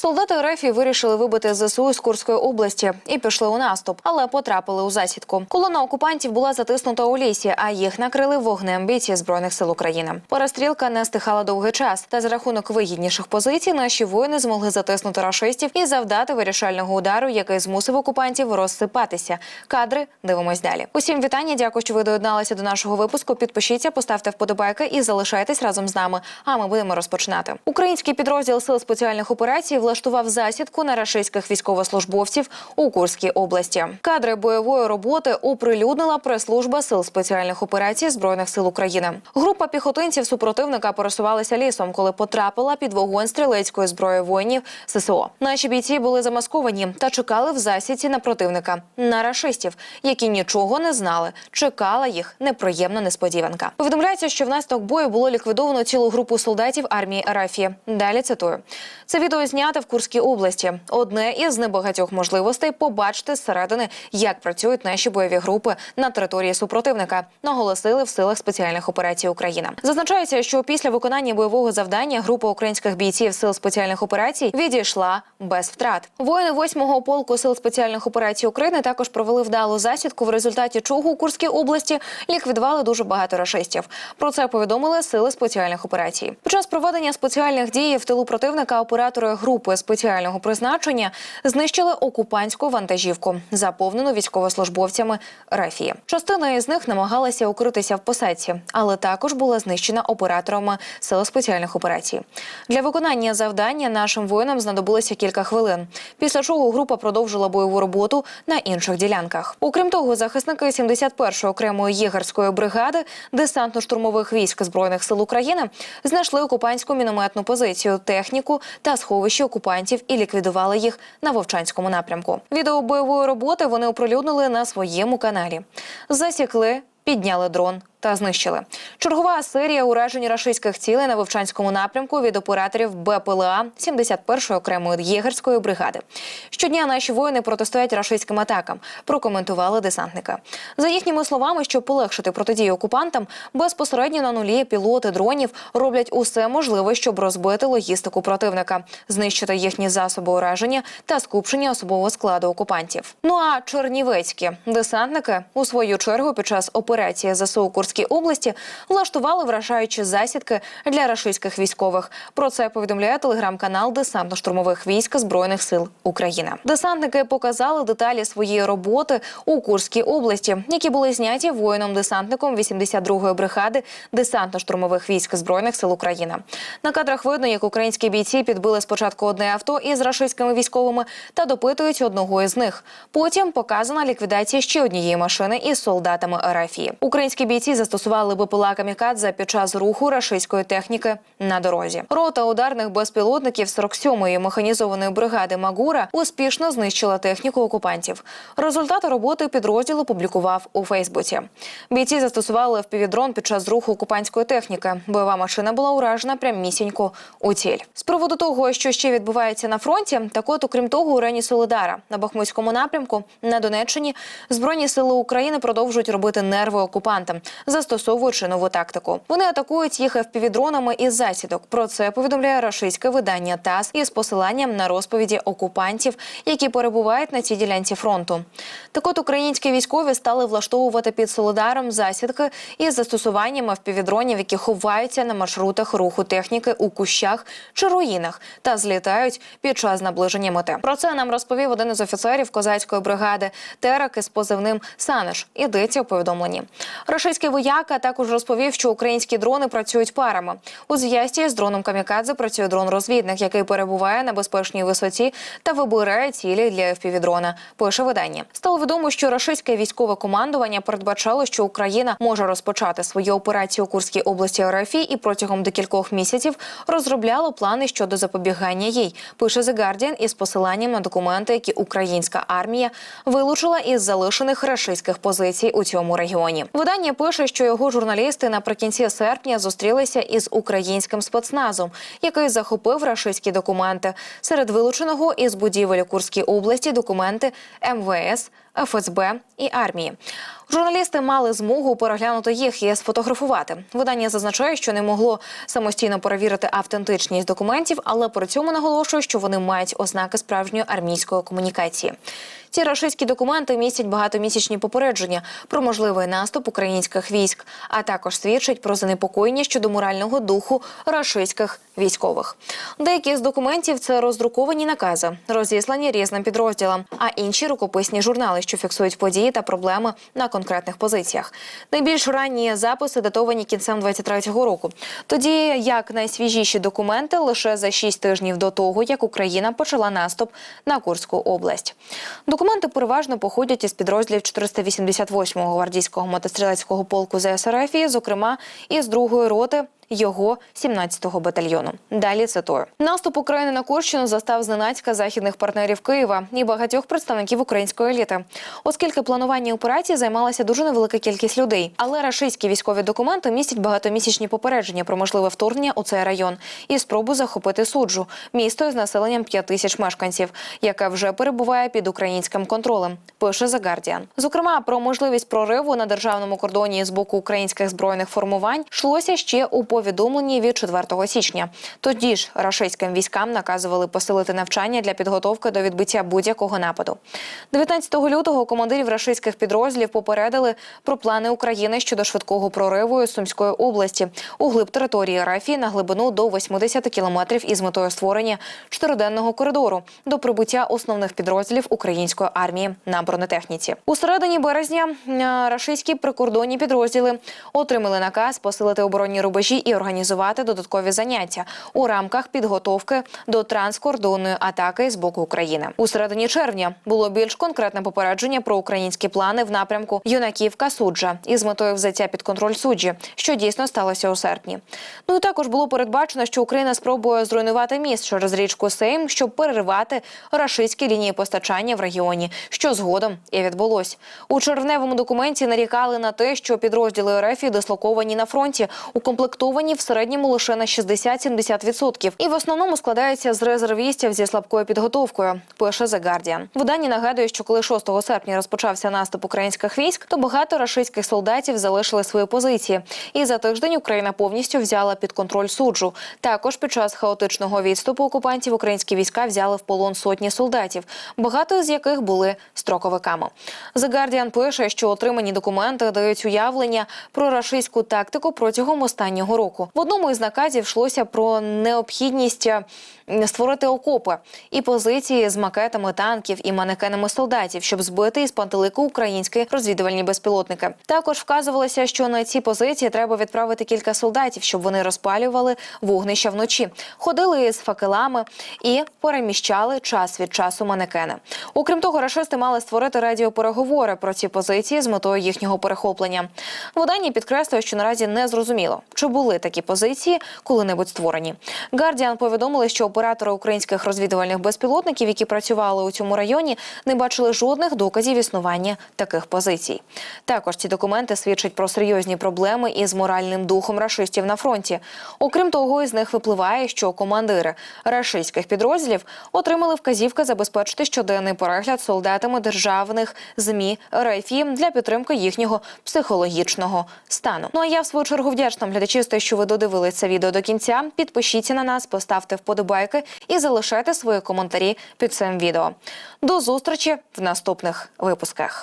Солдати РФ вирішили вибити ЗСУ з Курської області і пішли у наступ, але потрапили у засідку. Колона окупантів була затиснута у лісі, а їх накрили вогнем бійці збройних сил України. Перестрілка не стихала довгий час, та за рахунок вигідніших позицій наші воїни змогли затиснути рашистів і завдати вирішального удару, який змусив окупантів розсипатися. Кадри дивимось далі. Усім вітання. Дякую, що ви доєдналися до нашого випуску. Підпишіться, поставте вподобайки і залишайтесь разом з нами. А ми будемо розпочинати. Український підрозділ сил спеціальних операцій влаштував засідку на рашистських військовослужбовців у Курській області. Кадри бойової роботи оприлюднила прес-служба сил спеціальних операцій збройних сил України. Група піхотинців супротивника пересувалася лісом, коли потрапила під вогонь стрілецької зброї воїнів ССО. Наші бійці були замасковані та чекали в засідці на противника на рашистів, які нічого не знали. Чекала їх неприємна несподіванка. Повідомляється, що внаслідок бою було ліквідовано цілу групу солдатів армії Арафії. Далі цитую: це відео зняте в Курській області. Одне із небагатьох можливостей побачити зсередини, як працюють наші бойові групи на території супротивника. Наголосили в силах спеціальних операцій Україна. Зазначається, що після виконання бойового завдання група українських бійців сил спеціальних операцій відійшла без втрат. Воїни 8-го полку сил спеціальних операцій України також провели вдалу засідку, в результаті чого у Курській області ліквідували дуже багато рашистів. Про це повідомили сили спеціальних операцій. Під час проведення спеціальних дій в тилу противника оператори групи спеціального призначення знищили окупантську вантажівку, заповнену військовослужбовцями Рафії. Частина із них намагалася укритися в посадці, але також була знищена операторами сил спеціальних операцій. Для виконання завдання нашим воїнам знадобилося кілька хвилин. Після чого група продовжила бойову роботу на інших ділянках. Окрім того, захисники 71-ї окремої єгерської бригади десантно-штурмових військ збройних сил України знайшли окупантську мінометну позицію, техніку та сховище окупантів і ліквідували їх на Вовчанському напрямку. Відео бойової роботи вони оприлюднили на своєму каналі. Засікли, підняли дрон. Та знищили чергова серія уражень рашистських цілей на Вовчанському напрямку від операторів БПЛА 71-ї окремої єгерської бригади. Щодня наші воїни протистоять рашистським атакам. Прокоментували десантника. За їхніми словами, щоб полегшити протидію окупантам, безпосередньо на нулі пілоти дронів роблять усе можливе, щоб розбити логістику противника, знищити їхні засоби ураження та скупчення особового складу окупантів. Ну а чернівецькі десантники у свою чергу під час операції ЗСУ Курській області влаштували вражаючі засідки для рашистських військових. Про це повідомляє телеграм-канал Десантно-штурмових військ збройних сил України. Десантники показали деталі своєї роботи у Курській області, які були зняті воїном-десантником 82-ї бригади десантно-штурмових військ збройних сил України. На кадрах видно, як українські бійці підбили спочатку одне авто із рашистськими військовими та допитують одного із них. Потім показана ліквідація ще однієї машини із солдатами арафії. Українські бійці застосували БПЛА «Камікадзе» під час руху рашистської техніки на дорозі. Рота ударних безпілотників 47-ї механізованої бригади Магура успішно знищила техніку окупантів. Результати роботи підрозділ опублікував у Фейсбуці. Бійці застосували впівдрон під час руху окупантської техніки. Бойова машина була уражена прямісінько у ціль. З приводу того, що ще відбувається на фронті, так от, окрім того, у районі Солидара на Бахмутському напрямку на Донеччині збройні сили України продовжують робити нерви окупантам, застосовуючи нову тактику. Вони атакують їх впівдронами із засідок. Про це повідомляє рашистське видання ТАСС із посиланням на розповіді окупантів, які перебувають на цій ділянці фронту. Так от українські військові стали влаштовувати під Солидаром засідки із застосуванням впівдронів, які ховаються на маршрутах руху техніки у кущах чи руїнах та злітають під час наближення мети. Про це нам розповів один із офіцерів козацької бригади Терак із позивним Санеш. Ідеться у повідомленні. Рашистський вояка також розповів, що українські дрони працюють парами. У зв'язці з дроном Камікадзе працює дрон-розвідник, який перебуває на безпечній висоті та вибирає цілі для FPV-дрона. Пише видання. Стало відомо, що рашистське військове командування передбачало, що Україна може розпочати свою операцію у Курській області РФ і протягом декількох місяців розробляло плани щодо запобігання їй. Пише The Guardian із посиланням на документи, які українська армія вилучила із залишених рашистських позицій у цьому регіоні. Видання пише, що його журналісти наприкінці серпня зустрілися із українським спецназом, який захопив рашистські документи. Серед вилученого із будівель у Курській області документи МВС, ФСБ і армії. Журналісти мали змогу переглянути їх і сфотографувати. Видання зазначає, що не могло самостійно перевірити автентичність документів, але при цьому наголошує, що вони мають ознаки справжньої армійської комунікації. Ці рашистські документи містять багатомісячні попередження про можливий наступ українських військ, а також свідчать про занепокоєння щодо морального духу рашистських військових. Деякі з документів це роздруковані накази, розіслані різним підрозділам, а інші рукописні журнали, що фіксують події та проблеми на конкретних позиціях. Найбільш ранні записи датовані кінцем 23-го року. Тоді як найсвіжіші документи лише за шість тижнів до того, як Україна почала наступ на Курську область. Документи переважно походять із підрозділів 488-го гвардійського мотострілецького полку ЗСРФ, зокрема, із другої роти його 17-го батальйону. Далі цитую. Наступ України на Курщину застав зненацька західних партнерів Києва і багатьох представників української еліти, оскільки планування операції займалася дуже невелика кількість людей. Але рашистські військові документи містять багатомісячні попередження про можливе вторгнення у цей район і спробу захопити суджу місто із населенням 5 тисяч мешканців, яке вже перебуває під українським контролем. Пише The Guardian. Зокрема, про можливість прориву на державному кордоні з боку українських збройних формувань йшлося ще у повідомленні від 4 січня. Тоді ж рашистським військам наказували посилити навчання для підготовки до відбиття будь-якого нападу. 19 лютого командирів рашистських підрозділів попередили про плани України щодо швидкого прориву із Сумської області у глиб території РФ на глибину до 80 кілометрів із метою створення чотириденного коридору до прибуття основних підрозділів української армії на бронетехніці. У середині березня рашистські прикордонні підрозділи отримали наказ посилити оборонні рубежі і організувати додаткові заняття у рамках підготовки до транскордонної атаки з боку України. У середині червня було більш конкретне попередження про українські плани в напрямку Юнаківка суджа із метою взяття під контроль суджі, що дійсно сталося у серпні. Ну і також було передбачено, що Україна спробує зруйнувати міст через річку Сейм, щоб переривати рашистські лінії постачання в регіоні, що згодом і відбулось. У червневому документі нарікали на те, що підрозділи РФ дислоковані на фронті, укомплектовані в середньому лише на 60-70% і в основному складаються з резервістів зі слабкою підготовкою. Пише The Guardian. Видання нагадує, що коли 6 серпня розпочався наступ українських військ, то багато рашистських солдатів залишили свої позиції. І за тиждень Україна повністю взяла під контроль суджу. Також під час хаотичного відступу окупантів українські війська взяли в полон сотні солдатів, багато з яких були строковиками. The Guardian пише, що отримані документи дають уявлення про рашистську тактику протягом останнього року. В одному із наказів йшлося про необхідність е, створити окопи і позиції з макетами танків і манекенами солдатів, щоб збити із пантелику українські розвідувальні безпілотники. Також вказувалося, що на ці позиції треба відправити кілька солдатів, щоб вони розпалювали вогнища вночі, ходили з факелами і переміщали час від часу манекени. Окрім того, рашисти мали створити радіопереговори про ці позиції з метою їхнього перехоплення. Видання підкреслює, що наразі не зрозуміло, чи були такі позиції коли-небудь створені. Гардіан повідомили, що оператори українських розвідувальних безпілотників, які працювали у цьому районі, не бачили жодних доказів існування таких позицій. Також ці документи свідчать про серйозні проблеми із моральним духом рашистів на фронті. Окрім того, із них випливає, що командири рашистських підрозділів отримали вказівки забезпечити щоденний перегляд солдатами державних змі РФ для підтримки їхнього психологічного стану. Ну а я в свою чергу вдячна глядачі, що ви додивилися це відео до кінця. Підпишіться на нас, поставте вподобайки і залишайте свої коментарі під цим відео. До зустрічі в наступних випусках.